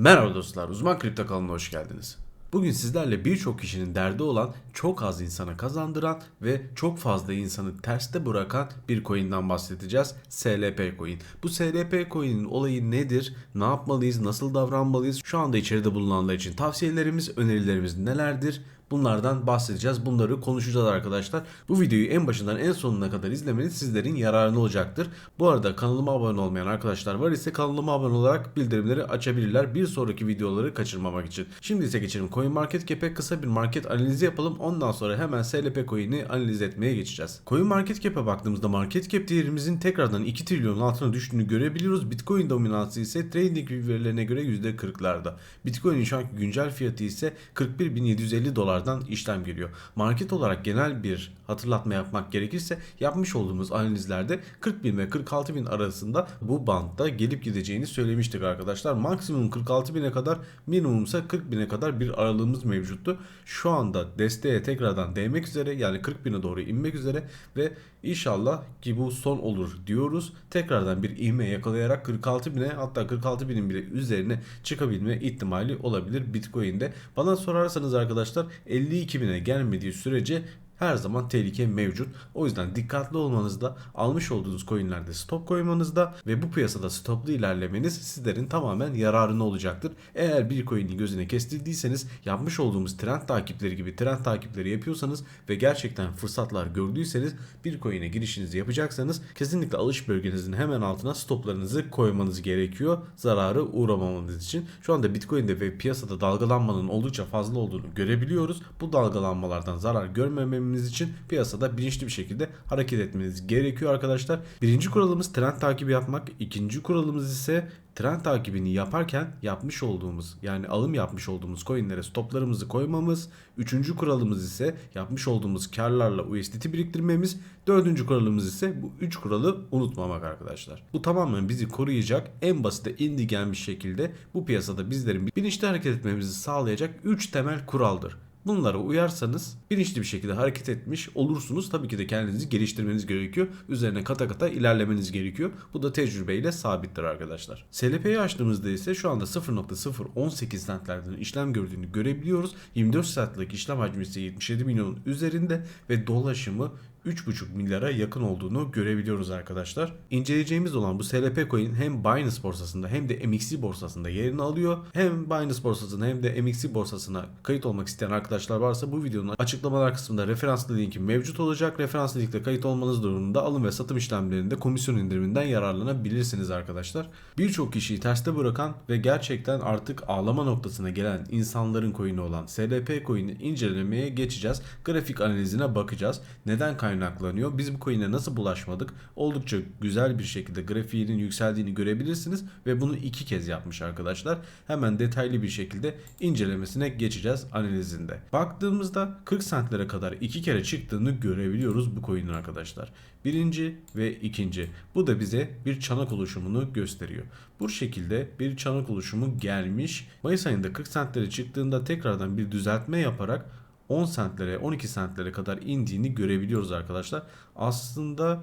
Merhaba dostlar, Uzman Kripto kanalına hoş geldiniz. Bugün sizlerle birçok kişinin derdi olan, çok az insana kazandıran ve çok fazla insanı terste bırakan bir coin'den bahsedeceğiz. SLP coin. Bu SLP coin'in olayı nedir? Ne yapmalıyız? Nasıl davranmalıyız? Şu anda içeride bulunanlar için tavsiyelerimiz, önerilerimiz nelerdir? Bunlardan bahsedeceğiz. Bunları konuşacağız arkadaşlar. Bu videoyu en başından en sonuna kadar izlemeniz sizlerin yararına olacaktır. Bu arada kanalıma abone olmayan arkadaşlar var ise kanalıma abone olarak bildirimleri açabilirler. Bir sonraki videoları kaçırmamak için. Şimdi ise geçelim CoinMarketCap'e kısa bir market analizi yapalım. Ondan sonra hemen SLP coin'i analiz etmeye geçeceğiz. CoinMarketCap'e baktığımızda market değerimizin tekrardan 2 trilyonun altına düştüğünü görebiliyoruz. Bitcoin dominansı ise trading verilerine göre %40'larda. Bitcoin'in şu anki güncel fiyatı ise 41.750 dolar dolardan işlem geliyor. Market olarak genel bir hatırlatma yapmak gerekirse yapmış olduğumuz analizlerde 40 bin ve 46 bin arasında bu bantta gelip gideceğini söylemiştik arkadaşlar. Maksimum 46 bine kadar minimumsa 40 bine kadar bir aralığımız mevcuttu. Şu anda desteğe tekrardan değmek üzere yani 40 bine doğru inmek üzere ve inşallah ki bu son olur diyoruz. Tekrardan bir ivme yakalayarak 46 bine hatta 46 binin bile üzerine çıkabilme ihtimali olabilir Bitcoin'de. Bana sorarsanız arkadaşlar 52 bine gelmediği sürece her zaman tehlike mevcut. O yüzden dikkatli olmanızda, almış olduğunuz coinlerde stop koymanızda ve bu piyasada stoplu ilerlemeniz sizlerin tamamen yararına olacaktır. Eğer bir coin'i gözüne kestirdiyseniz yapmış olduğumuz trend takipleri gibi trend takipleri yapıyorsanız ve gerçekten fırsatlar gördüyseniz bir coin'e girişinizi yapacaksanız kesinlikle alış bölgenizin hemen altına stoplarınızı koymanız gerekiyor. Zararı uğramamanız için. Şu anda Bitcoin'de ve piyasada dalgalanmanın oldukça fazla olduğunu görebiliyoruz. Bu dalgalanmalardan zarar görmememiz yapabilmeniz için piyasada bilinçli bir şekilde hareket etmeniz gerekiyor arkadaşlar. Birinci kuralımız trend takibi yapmak. İkinci kuralımız ise trend takibini yaparken yapmış olduğumuz yani alım yapmış olduğumuz coinlere stoplarımızı koymamız. Üçüncü kuralımız ise yapmış olduğumuz karlarla USDT biriktirmemiz. Dördüncü kuralımız ise bu üç kuralı unutmamak arkadaşlar. Bu tamamen bizi koruyacak en basite indigen bir şekilde bu piyasada bizlerin bilinçli hareket etmemizi sağlayacak üç temel kuraldır. Bunlara uyarsanız bilinçli bir şekilde hareket etmiş olursunuz. Tabii ki de kendinizi geliştirmeniz gerekiyor. Üzerine kata kata ilerlemeniz gerekiyor. Bu da tecrübeyle sabittir arkadaşlar. SLP'yi açtığımızda ise şu anda 0.018 centlerden işlem gördüğünü görebiliyoruz. 24 saatlik işlem hacmi ise 77 milyonun üzerinde ve dolaşımı 3,5 milyara yakın olduğunu görebiliyoruz arkadaşlar. İnceleyeceğimiz olan bu SLP coin hem Binance borsasında hem de MXC borsasında yerini alıyor. Hem Binance borsasına hem de MXC borsasına kayıt olmak isteyen arkadaşlar varsa bu videonun açıklamalar kısmında referanslı linki mevcut olacak. Referanslı linkle kayıt olmanız durumunda alım ve satım işlemlerinde komisyon indiriminden yararlanabilirsiniz arkadaşlar. Birçok kişiyi terste bırakan ve gerçekten artık ağlama noktasına gelen insanların coin'i olan SLP coin'i incelemeye geçeceğiz. Grafik analizine bakacağız. Neden kaynak kaynaklanıyor. Biz bu coin'e nasıl bulaşmadık? Oldukça güzel bir şekilde grafiğinin yükseldiğini görebilirsiniz ve bunu iki kez yapmış arkadaşlar. Hemen detaylı bir şekilde incelemesine geçeceğiz analizinde. Baktığımızda 40 centlere kadar iki kere çıktığını görebiliyoruz bu coin'in arkadaşlar. Birinci ve ikinci. Bu da bize bir çanak oluşumunu gösteriyor. Bu şekilde bir çanak oluşumu gelmiş. Mayıs ayında 40 centlere çıktığında tekrardan bir düzeltme yaparak 10 centlere 12 centlere kadar indiğini görebiliyoruz arkadaşlar. Aslında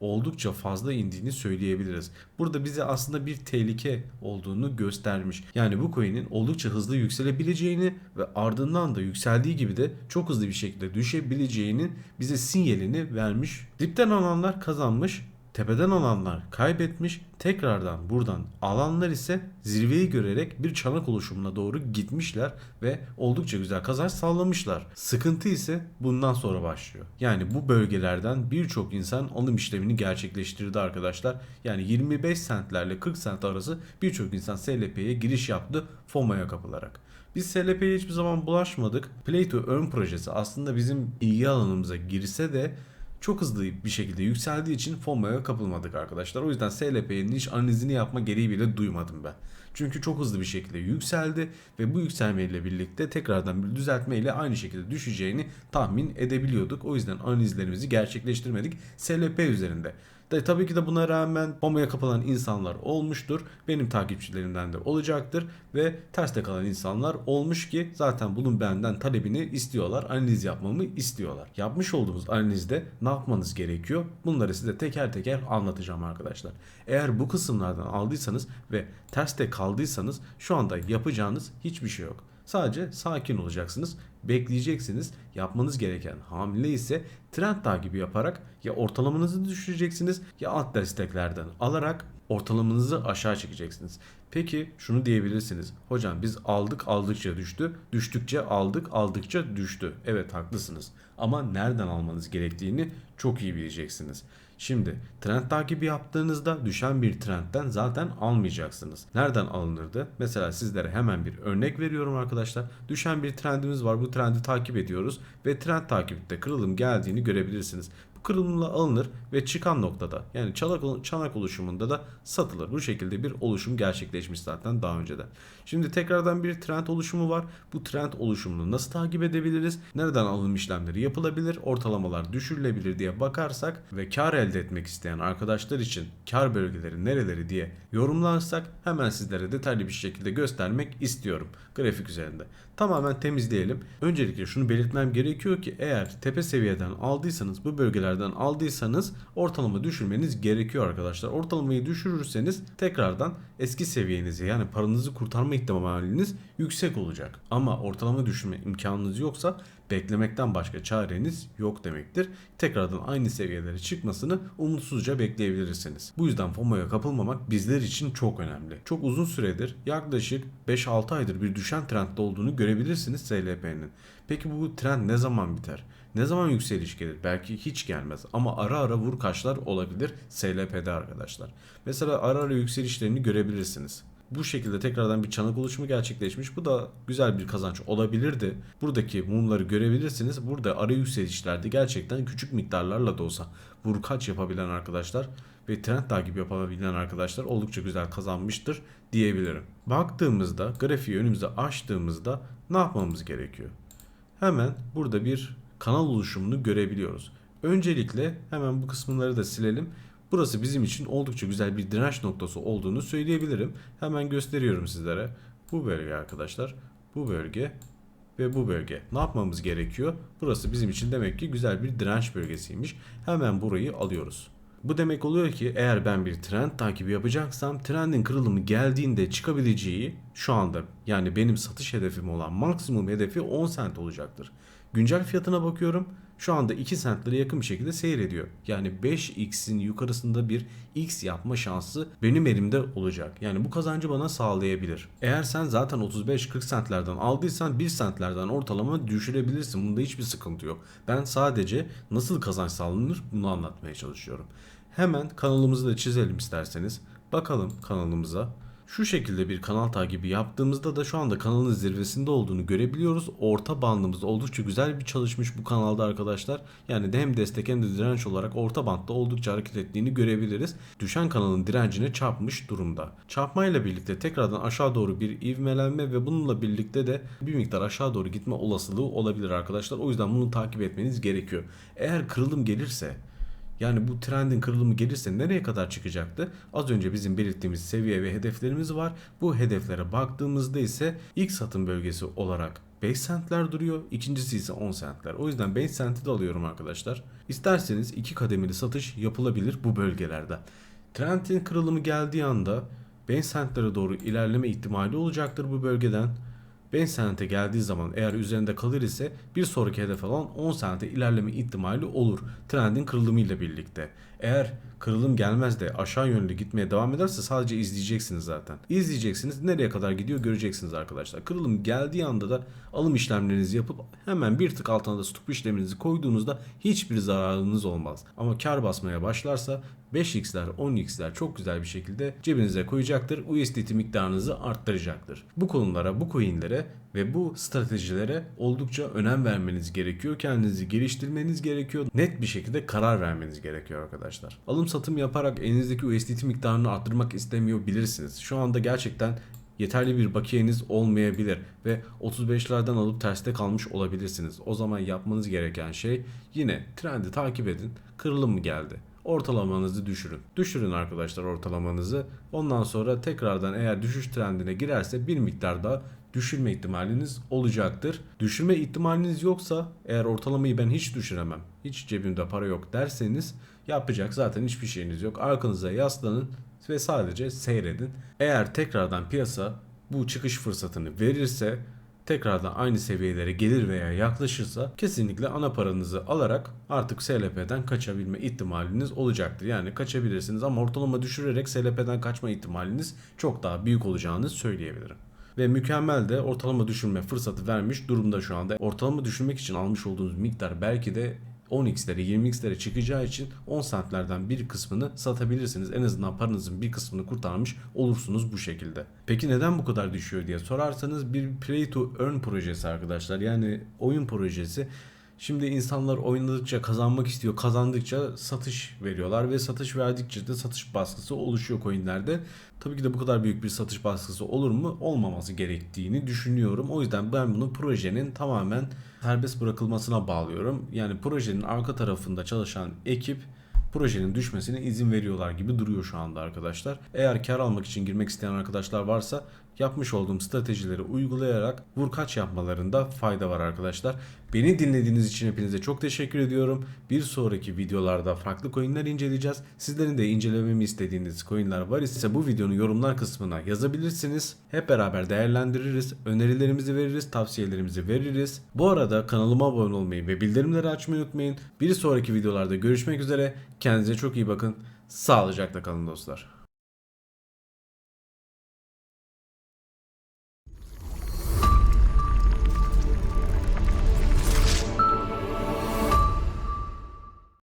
oldukça fazla indiğini söyleyebiliriz. Burada bize aslında bir tehlike olduğunu göstermiş. Yani bu coin'in oldukça hızlı yükselebileceğini ve ardından da yükseldiği gibi de çok hızlı bir şekilde düşebileceğinin bize sinyalini vermiş. Dipten alanlar kazanmış Tepeden alanlar kaybetmiş, tekrardan buradan alanlar ise zirveyi görerek bir çanak oluşumuna doğru gitmişler ve oldukça güzel kazanç sağlamışlar. Sıkıntı ise bundan sonra başlıyor. Yani bu bölgelerden birçok insan alım işlemini gerçekleştirdi arkadaşlar. Yani 25 centlerle 40 cent arası birçok insan SLP'ye giriş yaptı FOMO'ya kapılarak. Biz SLP'ye hiçbir zaman bulaşmadık. Play to Earn projesi aslında bizim ilgi alanımıza girse de çok hızlı bir şekilde yükseldiği için FOMO'ya kapılmadık arkadaşlar. O yüzden SLP'nin hiç analizini yapma gereği bile duymadım ben. Çünkü çok hızlı bir şekilde yükseldi ve bu yükselmeyle birlikte tekrardan bir düzeltmeyle aynı şekilde düşeceğini tahmin edebiliyorduk. O yüzden analizlerimizi gerçekleştirmedik SLP üzerinde. De, tabii ki de buna rağmen FOMO'ya kapılan insanlar olmuştur. Benim takipçilerimden de olacaktır. Ve terste kalan insanlar olmuş ki zaten bunun benden talebini istiyorlar. Analiz yapmamı istiyorlar. Yapmış olduğumuz analizde ne yapmanız gerekiyor? Bunları size teker teker anlatacağım arkadaşlar. Eğer bu kısımlardan aldıysanız ve terste kaldıysanız şu anda yapacağınız hiçbir şey yok. Sadece sakin olacaksınız, bekleyeceksiniz. Yapmanız gereken hamle ise trend takibi yaparak ya ortalamanızı düşüreceksiniz ya alt desteklerden alarak ortalamanızı aşağı çekeceksiniz. Peki şunu diyebilirsiniz. Hocam biz aldık aldıkça düştü. Düştükçe aldık aldıkça düştü. Evet haklısınız. Ama nereden almanız gerektiğini çok iyi bileceksiniz. Şimdi trend takibi yaptığınızda düşen bir trendten zaten almayacaksınız. Nereden alınırdı? Mesela sizlere hemen bir örnek veriyorum arkadaşlar. Düşen bir trendimiz var. Bu trendi takip ediyoruz ve trend takipte kırılım geldiğini görebilirsiniz. Kırılımla alınır ve çıkan noktada yani çanak, çanak oluşumunda da satılır. Bu şekilde bir oluşum gerçekleşmiş zaten daha önceden. Şimdi tekrardan bir trend oluşumu var. Bu trend oluşumunu nasıl takip edebiliriz? Nereden alım işlemleri yapılabilir? Ortalamalar düşürülebilir diye bakarsak ve kar elde etmek isteyen arkadaşlar için kar bölgeleri nereleri diye yorumlarsak hemen sizlere detaylı bir şekilde göstermek istiyorum grafik üzerinde. Tamamen temizleyelim. Öncelikle şunu belirtmem gerekiyor ki eğer tepe seviyeden aldıysanız bu bölgelerden aldıysanız ortalama düşürmeniz gerekiyor arkadaşlar. Ortalamayı düşürürseniz tekrardan eski seviyenizi yani paranızı kurtarma ihtimaliniz yüksek olacak. Ama ortalama düşürme imkanınız yoksa beklemekten başka çareniz yok demektir. Tekrardan aynı seviyelere çıkmasını umutsuzca bekleyebilirsiniz. Bu yüzden FOMO'ya kapılmamak bizler için çok önemli. Çok uzun süredir yaklaşık 5-6 aydır bir düşen trendde olduğunu görebilirsiniz SLP'nin. Peki bu trend ne zaman biter? Ne zaman yükseliş gelir? Belki hiç gelmez ama ara ara vur kaçlar olabilir SLP'de arkadaşlar. Mesela ara ara yükselişlerini görebilirsiniz. Bu şekilde tekrardan bir çanak oluşumu gerçekleşmiş. Bu da güzel bir kazanç olabilirdi. Buradaki mumları görebilirsiniz. Burada ara yükselişlerde gerçekten küçük miktarlarla da olsa vurkaç yapabilen arkadaşlar ve trend takibi yapabilen arkadaşlar oldukça güzel kazanmıştır diyebilirim. Baktığımızda grafiği önümüze açtığımızda ne yapmamız gerekiyor? Hemen burada bir kanal oluşumunu görebiliyoruz. Öncelikle hemen bu kısımları da silelim. Burası bizim için oldukça güzel bir direnç noktası olduğunu söyleyebilirim. Hemen gösteriyorum sizlere. Bu bölge arkadaşlar. Bu bölge ve bu bölge. Ne yapmamız gerekiyor? Burası bizim için demek ki güzel bir direnç bölgesiymiş. Hemen burayı alıyoruz. Bu demek oluyor ki eğer ben bir trend takibi yapacaksam trendin kırılımı geldiğinde çıkabileceği şu anda yani benim satış hedefim olan maksimum hedefi 10 sent olacaktır. Güncel fiyatına bakıyorum. Şu anda 2 sentlere yakın bir şekilde seyrediyor. Yani 5x'in yukarısında bir x yapma şansı benim elimde olacak. Yani bu kazancı bana sağlayabilir. Eğer sen zaten 35-40 sentlerden aldıysan 1 sentlerden ortalama düşürebilirsin. Bunda hiçbir sıkıntı yok. Ben sadece nasıl kazanç sağlanır bunu anlatmaya çalışıyorum. Hemen kanalımızı da çizelim isterseniz. Bakalım kanalımıza. Şu şekilde bir kanal takibi yaptığımızda da şu anda kanalın zirvesinde olduğunu görebiliyoruz. Orta bandımız oldukça güzel bir çalışmış bu kanalda arkadaşlar. Yani hem destek hem de direnç olarak orta bantta oldukça hareket ettiğini görebiliriz. Düşen kanalın direncine çarpmış durumda. Çarpmayla birlikte tekrardan aşağı doğru bir ivmelenme ve bununla birlikte de bir miktar aşağı doğru gitme olasılığı olabilir arkadaşlar. O yüzden bunu takip etmeniz gerekiyor. Eğer kırılım gelirse yani bu trendin kırılımı gelirse nereye kadar çıkacaktı? Az önce bizim belirttiğimiz seviye ve hedeflerimiz var. Bu hedeflere baktığımızda ise ilk satım bölgesi olarak 5 centler duruyor. İkincisi ise 10 centler. O yüzden 5 centi de alıyorum arkadaşlar. İsterseniz iki kademeli satış yapılabilir bu bölgelerde. Trendin kırılımı geldiği anda 5 centlere doğru ilerleme ihtimali olacaktır bu bölgeden. 5 sente geldiği zaman eğer üzerinde kalır ise bir sonraki hedef alan 10 sente ilerleme ihtimali olur trendin kırılımıyla birlikte. Eğer kırılım gelmez de aşağı yönlü gitmeye devam ederse sadece izleyeceksiniz zaten. İzleyeceksiniz nereye kadar gidiyor göreceksiniz arkadaşlar. Kırılım geldiği anda da alım işlemlerinizi yapıp hemen bir tık altına da stop işleminizi koyduğunuzda hiçbir zararınız olmaz. Ama kar basmaya başlarsa 5x'ler 10x'ler çok güzel bir şekilde cebinize koyacaktır. USDT miktarınızı arttıracaktır. Bu konulara, bu coinlere ve bu stratejilere oldukça önem vermeniz gerekiyor. Kendinizi geliştirmeniz gerekiyor. Net bir şekilde karar vermeniz gerekiyor arkadaşlar. Alım satım yaparak elinizdeki USDT miktarını arttırmak istemiyor bilirsiniz. Şu anda gerçekten yeterli bir bakiyeniz olmayabilir ve 35'lerden alıp terste kalmış olabilirsiniz. O zaman yapmanız gereken şey yine trendi takip edin. Kırılım mı geldi? ortalamanızı düşürün. Düşürün arkadaşlar ortalamanızı. Ondan sonra tekrardan eğer düşüş trendine girerse bir miktar daha düşürme ihtimaliniz olacaktır. Düşürme ihtimaliniz yoksa eğer ortalamayı ben hiç düşüremem, hiç cebimde para yok derseniz yapacak zaten hiçbir şeyiniz yok. Arkanıza yaslanın ve sadece seyredin. Eğer tekrardan piyasa bu çıkış fırsatını verirse tekrardan aynı seviyelere gelir veya yaklaşırsa kesinlikle ana paranızı alarak artık SLP'den kaçabilme ihtimaliniz olacaktır. Yani kaçabilirsiniz ama ortalama düşürerek SLP'den kaçma ihtimaliniz çok daha büyük olacağını söyleyebilirim. Ve mükemmel de ortalama düşürme fırsatı vermiş durumda şu anda. Ortalama düşürmek için almış olduğunuz miktar belki de 10x'lere 20x'lere çıkacağı için 10 centlerden bir kısmını satabilirsiniz. En azından paranızın bir kısmını kurtarmış olursunuz bu şekilde. Peki neden bu kadar düşüyor diye sorarsanız bir play to earn projesi arkadaşlar. Yani oyun projesi. Şimdi insanlar oynadıkça kazanmak istiyor. Kazandıkça satış veriyorlar ve satış verdikçe de satış baskısı oluşuyor coinlerde. Tabii ki de bu kadar büyük bir satış baskısı olur mu? Olmaması gerektiğini düşünüyorum. O yüzden ben bunu projenin tamamen serbest bırakılmasına bağlıyorum. Yani projenin arka tarafında çalışan ekip projenin düşmesine izin veriyorlar gibi duruyor şu anda arkadaşlar. Eğer kar almak için girmek isteyen arkadaşlar varsa yapmış olduğum stratejileri uygulayarak vurkaç yapmalarında fayda var arkadaşlar. Beni dinlediğiniz için hepinize çok teşekkür ediyorum. Bir sonraki videolarda farklı coinler inceleyeceğiz. Sizlerin de incelememi istediğiniz coinler var ise bu videonun yorumlar kısmına yazabilirsiniz. Hep beraber değerlendiririz. Önerilerimizi veririz, tavsiyelerimizi veririz. Bu arada kanalıma abone olmayı ve bildirimleri açmayı unutmayın. Bir sonraki videolarda görüşmek üzere. Kendinize çok iyi bakın. Sağlıcakla kalın dostlar.